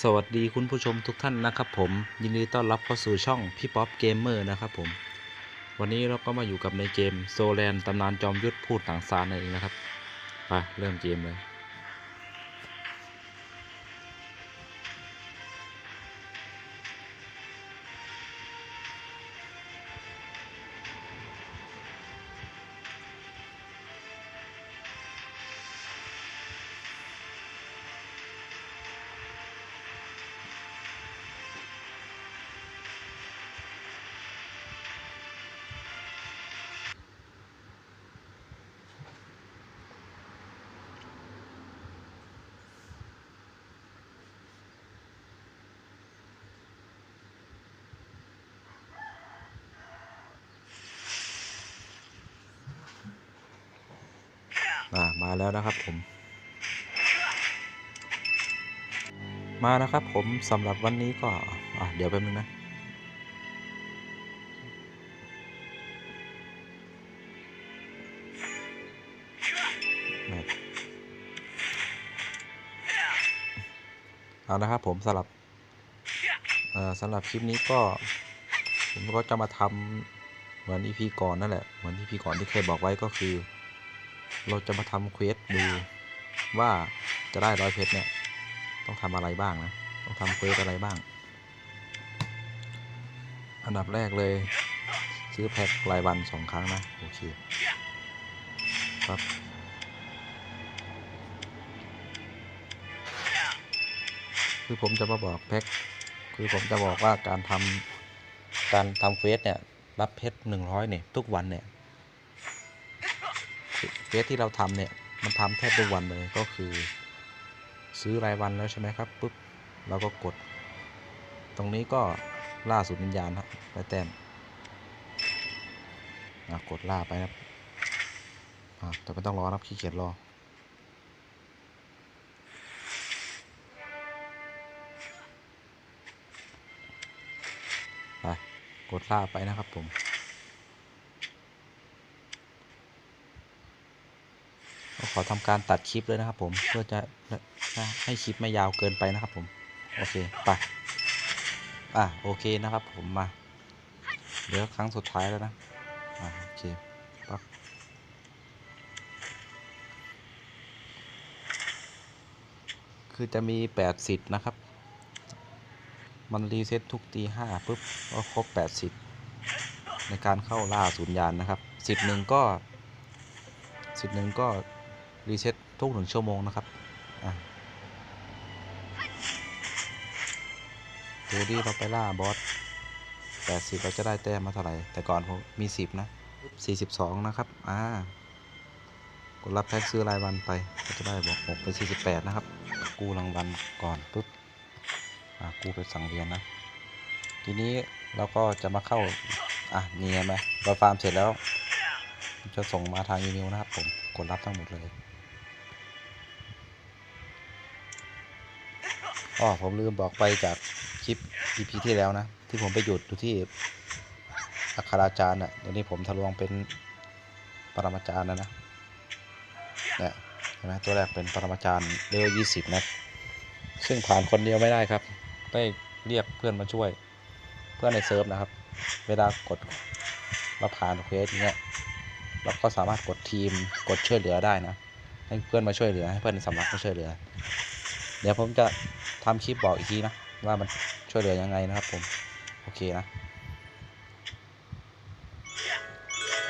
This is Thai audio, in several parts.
สวัสดีคุณผู้ชมทุกท่านนะครับผม ยินดีต้อนรับเข้าสู่ช่องพี่ป๊อปเกมเมอร์นะครับผม วันนี้เราก็มาอยู่กับในเกมโซแลนตำนานจอมยุทธพูดต่างซานนั่นเองนะครับไปเริ่มเกมเลย มาแล้วนะครับผม มานะครับผมสำหรับวันนี้ก็อะเดี๋ยวแป๊บนึงนะเอานะครับผมสำหรับสำหรับคลิปนี้ก็ ผมก็จะมาทำเหมือน EP ก่อนนั่นแหละ เหมือน EP ก่อนที่เคยบอกไว้ก็คือ เราจะมาทำเควสดูว่าจะได้ร้อยเพชรเนี่ยต้องทำอะไรบ้างนะ ต้องทำเควสอะไรบ้าง อันดับแรกเลย ซื้อแพ็ครายวันสองครั้งนะ โอเคครับคือผมจะมาบอกแพ็คคือผมจะบอกว่าการทำการทำเควสเนี่ย รับเพชรหนึ่งร้อยเนี่ย ทุกวันเนี่ย สที่เราทำเนี่ย มันทำแทบทุกวันเลยก็คือ ซื้อรายวันแล้วใช่ไหมครับปุ๊บเราก็กด ตรงนี้ก็ล่าสุดวิญญาณครับไปแต้มกดล่าไปนะครับแต่ไม่ต้องรอครับขี้เกียจรอไปกดล่าไปนะครับผม ขอทำการตัดคลิปเลยนะครับผมเพื่อจะให้คลิปไม่ยาวเกินไปนะครับผม โอเคไปอะโอเคนะครับผมมาเดี๋ยวครั้งสุดท้ายแล้วนะอะโอเคปั๊บคือจะมีแปดสิทธ์นะครับ มันรีเซ็ตทุกตีห้าปุ๊บก็ครบแปดสิทธ์ในการเข้าล่าศูนย์ยานนะครับสิทธิ์หนึ่งก็สิทธิ์หนึ่งก็ รีเซ็ตทุกหนึ่งชั่วโมงนะครับดูดิเราไปล่าบอสแปดสิบเราจะได้แต้มมาเท่าไหร่ แต่ก่อนผมมีสิบนะสี่สิบสองนะครับ อ่ากดรับแพ็กซื้อรายวันไป ก็จะได้บอกหกเป็นสี่สิบแปดนะครับ กู้รางวัลก่อนปุ๊บ อะกู้ไปสั่งเรียนนะ ทีนี้เราก็จะมาเข้า อะนี่เห็นไหมเราฟาร์มเสร็จแล้ว จะส่งมาทางอีเมลนะครับผม กดรับทั้งหมดเลย อ๋อผมลืมบอกไปจากคลิป EP ที่แล้วนะ ที่ผมไปหยุดอยู่ที่อัคราจารย์อะเดี๋ยวนี้ผมทะลวงเป็นปรมาจารย์แล้วนะเนี่ยเห็นไหมตัวแรกเป็นปรมาจารย์เลเวลยี่สิบนะ ซึ่งผ่านคนเดียวไม่ได้ครับ ได้เรียกเพื่อนมาช่วย เพื่อนในเซิร์ฟนะครับ เวลากดเราผ่านเควสอย่างเงี้ยเราก็สามารถกดทีมกดช่วยเหลือได้นะ ให้เพื่อนมาช่วยเหลือให้เพื่อนในสำนักมาช่วยเหลือ เดี๋ยวผมจะทำคลิปบอกอีกทีนะ ว่ามันช่วยเหลือยังไงนะครับผม โอเคนะ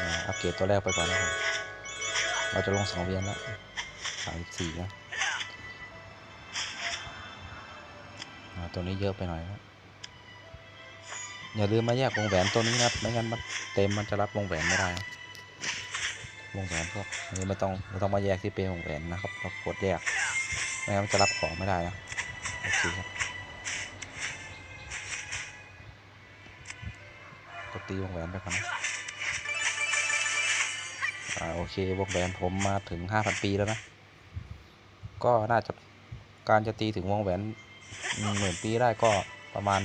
อ่าอัปเกรดตัวแรกไปก่อนนะครับเราจะลงสังเวียนแล้วสามสี่นะตัวนี้เยอะไปหน่อยนะอย่าลืมมาแยกวงแหวนตัวนี้นะไม่งั้นมันเต็มมันจะรับวงแหวนไม่ได้วงแหวนพวกนี้ไม่ต้องไม่ต้องมาแยกที่เป็นวงแหวนนะครับเรากดแยก ไม่งั้นจะรับของไม่ได้นะโอเคครับกดตีวงแหวนไปก่อนนะอ่าโอเควงแหวนผมมาถึงห้าพันปีแล้วนะ ก็น่าจะการจะตีถึงวงแหวนหมื่นปีได้ก็ประมาณ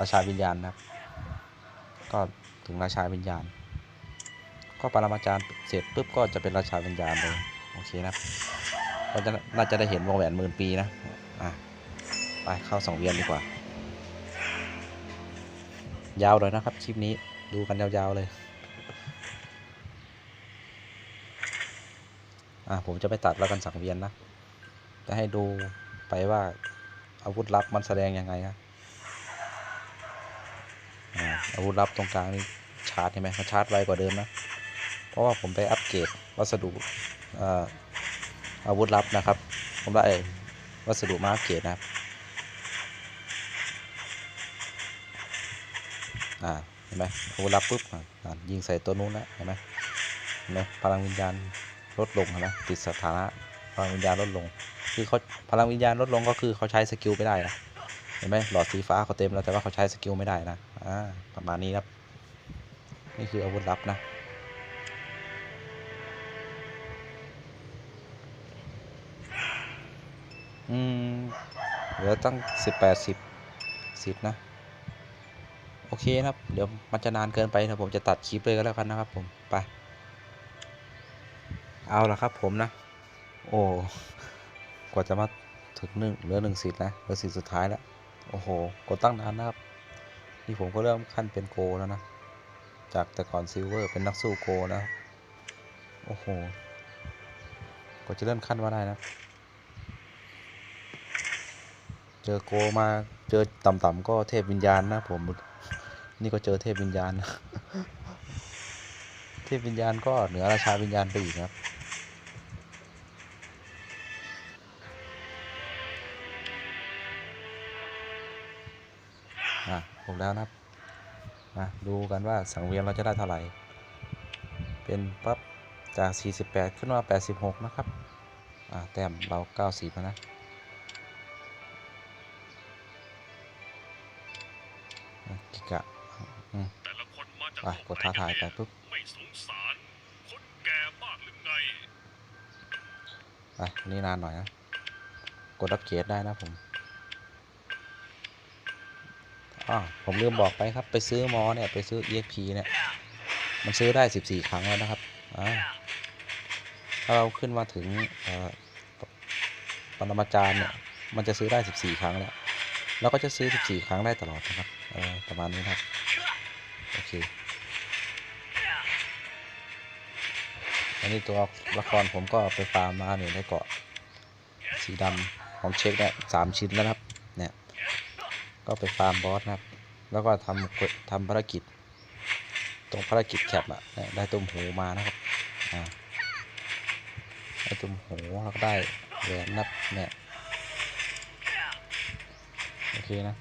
ราชาวิญญาณนะครับ ก็ถึงราชาวิญญาณ ก็ปรมาจารย์เสร็จปุ๊บก็จะเป็นราชาวิญญาณเลย โอเคนะครับ เราจะน่าจะได้เห็นวงแหวนหมื่นปีนะอะไปเข้าสังเวียนดีกว่า ยาวเลยนะครับคลิปนี้ดูกันยาวๆเลยอะผมจะไปตัดแล้วกันสังเวียนนะ จะให้ดูไปว่าอาวุธลับมันแสดงยังไงครับอาอาวุธลับตรงกลางนี่ชาร์จใช่ไหมมันชาร์จไวกว่าเดิมนะ เพราะว่าผมไปอัปเกรดวัสดุอ่า อาวุธลับนะครับ ผมได้วัสดุมาอัปเกรดนะครับอ่าเห็นไหมอาวุธลับปุ๊บอ่ายิงใส่ตัวนู้นนะเห็นไหมเห็นไหมพลังวิญญาณลดลงเห็นไหมติดสถานะพลังวิญญาณลดลง คือเขาพลังวิญญาณลดลงก็คือเขาใช้สกิลไม่ได้นะเห็นไหมหลอดสีฟ้าเขาเต็มแล้วแต่ว่าเขาใช้สกิลไม่ได้นะอ่าประมาณนี้ครับนี่คืออาวุธลับนะ อืมเหลือตั้งสิบแปดสิบสิบนะ โอเคนะครับ เดี๋ยวมันจะนานเกินไปนะผมจะตัดคลิปเลยก็แล้วกันนะครับ ผมไปเอาละครับ ผมนะ โอ้กว่าจะมาถึงหนึ่งเหลือหนึ่งสิทธิ์นะเหลือสิทธิ์สุดท้ายแล้วโอ้โหกดตั้งนานนะครับนี่ผมก็เริ่มขั้นเป็นโกแล้วนะ จากแต่ก่อนซิลเวอร์เป็นนักสู้โกแล้วโอ้โหกว่าจะเลื่อนขั้นมาได้นะ เจอโกมาเจอต่ำๆก็เทพวิญญาณนะผมนี่ก็เจอเทพวิญญาณ เทพวิญญาณก็เหนือราชาวิญญาณไปอีกครับ อะผมแล้วนะครับมาดูกันว่าสังเวียนเราจะได้เท่าไหร่ เป็นปั๊บจาก 48 ขึ้นมา86 นะครับ อ่าแต้มเรา 90แล้วนะ กิกะอืมแต่ละคนมาจากไปกดท้าทายไปปุ๊บไม่สงสารคนแก่มากหรือไงไปอันนี่นานหน่อยนะกดอัปเกรดได้นะผมอ๋อผมลืมบอกไปครับไปซื้อมอเนี่ยไปซื้อ EXP เนี่ยมันซื้อได้ 14 ครั้งแล้วนะครับอ่าถ้าเราขึ้นมาถึงเอ่อปรมาจารย์เนี่ยมันจะซื้อได้ 14 ครั้งแล้วเราก็จะซื้อ 14 ครั้งได้ตลอดนะครับเออประมาณนี้ครับ โอเค อันนี้ตัวละครผมก็ไปฟาร์มมาเนี่ยได้เกาะ สีดำของเช็คเนี่ยสามชิ้นแล้วครับ เนี่ย ก็ไปฟาร์มบอสนะครับ แล้วก็ทำกดทำภารกิจ ตรงภารกิจแคปอะเนี่ยได้ตุ้มหูมานะครับ อ่า ได้ตุ้มหูแล้วก็ได้แหวนนับเนี่ย โอเคนะ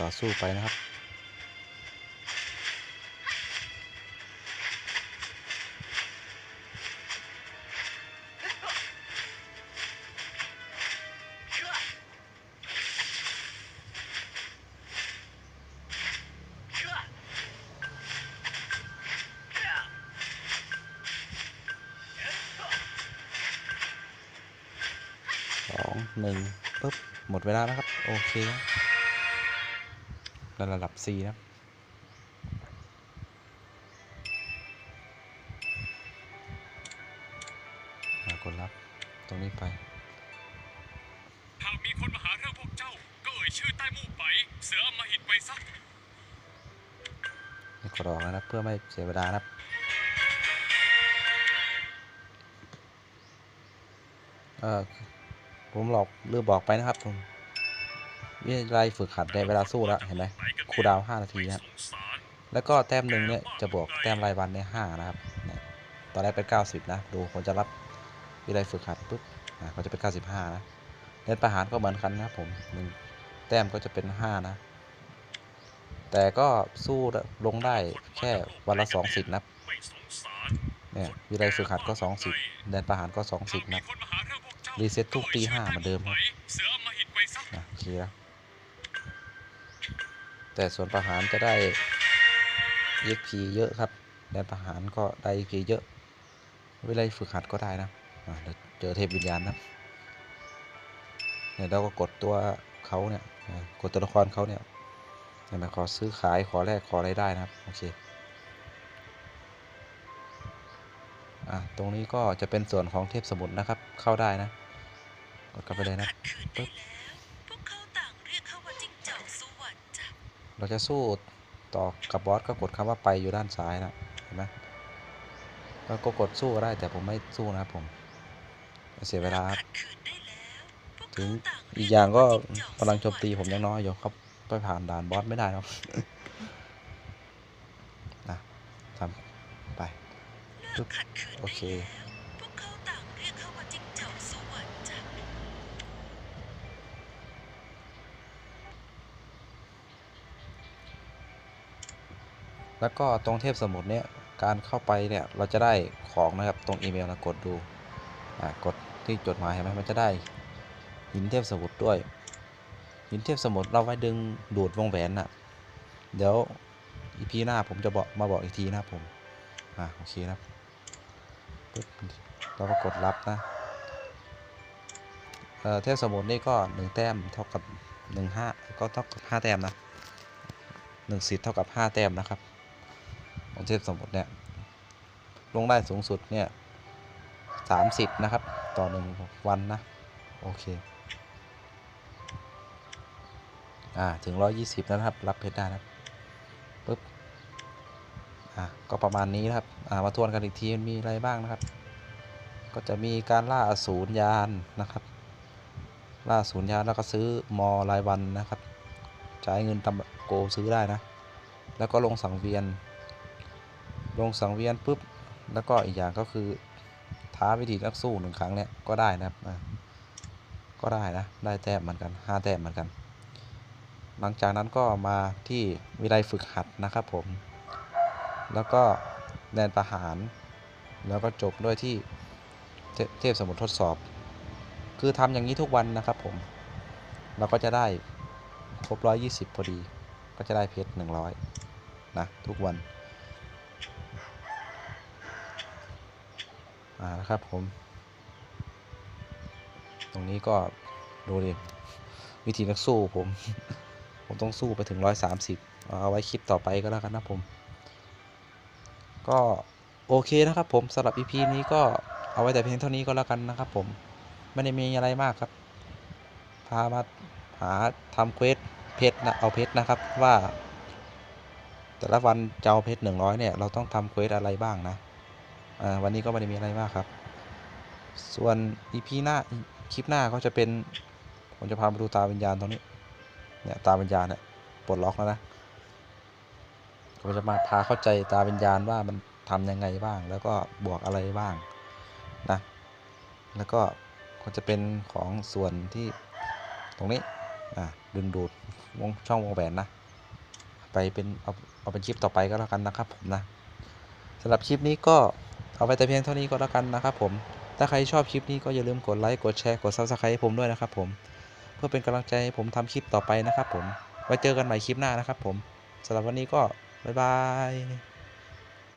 ต่อสู้ไปนะครับสองหนึ่งปุ๊บ หมดเวลาแล้วครับ โอเค ระระดับ C นะครับอ่ากดรับตรงนี้ไปหากมีคนมาหาเรื่องพวกเจ้า ก็เอ่ยชื่อใต้หมู่ไป เสืออำมาหิตไปซะนี่กดออกแล้วนะเพื่อไม่เสียเวลานะครับเออผมหลอกลืมบอกไปนะครับผม วิทยาลัยฝึกหัดในเวลาสู้แล้วเห็นไหมคูดาวน์5นาทีครับแล้วก็แต้มหนึ่งเนี่ยจะบวกแต้มรายวันในห้านะครับตอนแรกเป็น90นะดูผมจะรับวิทยาลัยฝึกหัดปุ๊บอ่าเขาจะเป็น95นะเรียนประหารก็เหมือนกันนะครับผมหนึ่งแต้มก็จะเป็น5นะ แต่ก็สู้ลงได้แค่วันละ2สิทธิ์นะเนี่ยวิทยาลัยฝึกหัดก็2สิทธิ์เรียนประหารก็2หากสิทธิ์นะรีเซ็ตทุกตีห้าเหมือนเดิมครับใต้หไปเสืออำมาหิตไปซะนะโอเคนะ แต่ส่วนประหารจะได้ exp เยอะครับแต่ประหารก็ได้ exp เยอะวิไลฝึกหัดก็ได้นะเดี๋ยวเจอเทพวิญญาณนะเนี่ยเราก็กดตัวเขาเนี่ยกดตัวละครเขาเนี่ยเห็นยหมขอซื้อขายขอแลกขออะไรได้นะครับโอเคอะตรงนี้ก็จะเป็นส่วนของเทพสมุทรนะครับเข้าได้นะกดเข้าไปเลยนะปึ๊บ เราจะสู้ต่อกับบอสก็กดคำว่าไปอยู่ด้านซ้ายนะเห็นไหมก็กดสู้ก็ได้แต่ผมไม่สู้นะครับผมเสียเวลาครับถึงอีกอย่างก็กพลังโจมตีผมยังน้อยอยู่ครับไปผ่านด่านบอสไม่ได้หรอกนะทำไปเลิกโอเค แล้วพวกเขาต่างเรียกเขาว่าจิ้งจอกสวรรค์จ้ะ แล้วก็ตรงเทพสมุทรเนี่ยการเข้าไปเนี่ยเราจะได้ของนะครับตรงอีเมลนะกดดูอ่ากดที่จดหมายเห็นไหมมันจะได้หินเทพสมุทรด้วย หินเทพสมุทรเราไว้ดึงดูดวงแหวนน่ะเดี๋ยวอีพีหน้าผมจะบอกมาบอกอีกทีนะผมอ่าโอเคนะครับปึ๊บเราก็กดรับนะเอ่อเทพสมุทรนี่ก็หนึ่งแต้มเท่ากับหนึ่งห้าก็เท่ากับห้าแต้มนะหนึ่งสิทธิ์เท่ากับห้าแต้มนะครับ ของเทพสมุทรเนี่ย ลงได้สูงสุดเนี่ยสามสิบนะครับ ต่อหนึ่งวันนะ โอเค อ่า ถึงร้อยี่สิบนะครับ รับเพชรได้นะปึ๊บ อ่าก็ประมาณนี้นะครับ อ่า มาทวนกันอีกทีมันมีอะไรบ้างนะครับ ก็จะมีการล่าอสูรยานนะครับ ล่าอสูรยานแล้วก็ซื้อมอรายวันนะครับจ่ายเงินตำโกซื้อได้นะ แล้วก็ลงสังเวียน ลงสังเวียนปุ๊บ แล้วก็อีกอย่างก็คือท้าวิธีนักสู้หนึ่งครั้งเนี่ยก็ได้นะครับก็ได้นะ ได้แต้มเหมือนกันห้าแต้มเหมือนกัน หลังจากนั้นก็มาที่วิไลฝึกหัดนะครับผม แล้วก็แดนประหาร แล้วก็จบด้วยที่เทเทพสมุทรทดสอบ คือทำอย่างนี้ทุกวันนะครับผม เราก็จะได้ครบ120 พอดี ก็จะได้เพชร100 นะ ทุกวัน อ่านะครับผม ตรงนี้ก็ดูดิวิธีนักสู้ผม ผมต้องสู้ไปถึง130เอาไว้คลิปต่อไปก็แล้วกันนะผม ก็โอเคนะครับผมสำหรับ EP นี้ก็เอาไว้แต่เพียงเท่านี้ก็แล้วกันนะครับผม ไม่ได้มีอะไรมากครับ พามาหาทำเควสเพชรนะเอาเพชรนะครับว่า แต่ละวันจะเอาเพชรหนึ่งร้อยเนี่ยเราต้องทำเควสอะไรบ้างนะ วันนี้ก็ไม่ได้มีอะไรมากครับ ส่วน EP หน้าคลิปหน้าก็จะเป็นผมจะพามาดูตาวิญญาณตรงนี้เนี่ยตาวิญญาณเนี่ยปลดล็อกแล้วนะผมจะมาพาเข้าใจตาวิญญาณว่ามันทำยังไงบ้าง แล้วก็บวกอะไรบ้างนะแล้วก็ก็จะเป็นของส่วนที่ตรงนี้อ่าดึงดูดวงช่องวงแหวนนะ ไปเป็นเอาเอาเป็นคลิปต่อไปก็แล้วกันนะครับผมนะสำหรับคลิปนี้ก็ เอาไว้แต่เพียงเท่านี้ก็แล้วกันนะครับผม ถ้าใครชอบคลิปนี้ก็อย่าลืมกดไลค์ กดแชร์ กด Subscribe ให้ผมด้วยนะครับผม เพื่อเป็นกำลังใจให้ผมทำคลิปต่อไปนะครับผม ไว้เจอกันใหม่คลิปหน้านะครับผมสำหรับวันนี้ก็บ๊ายบาย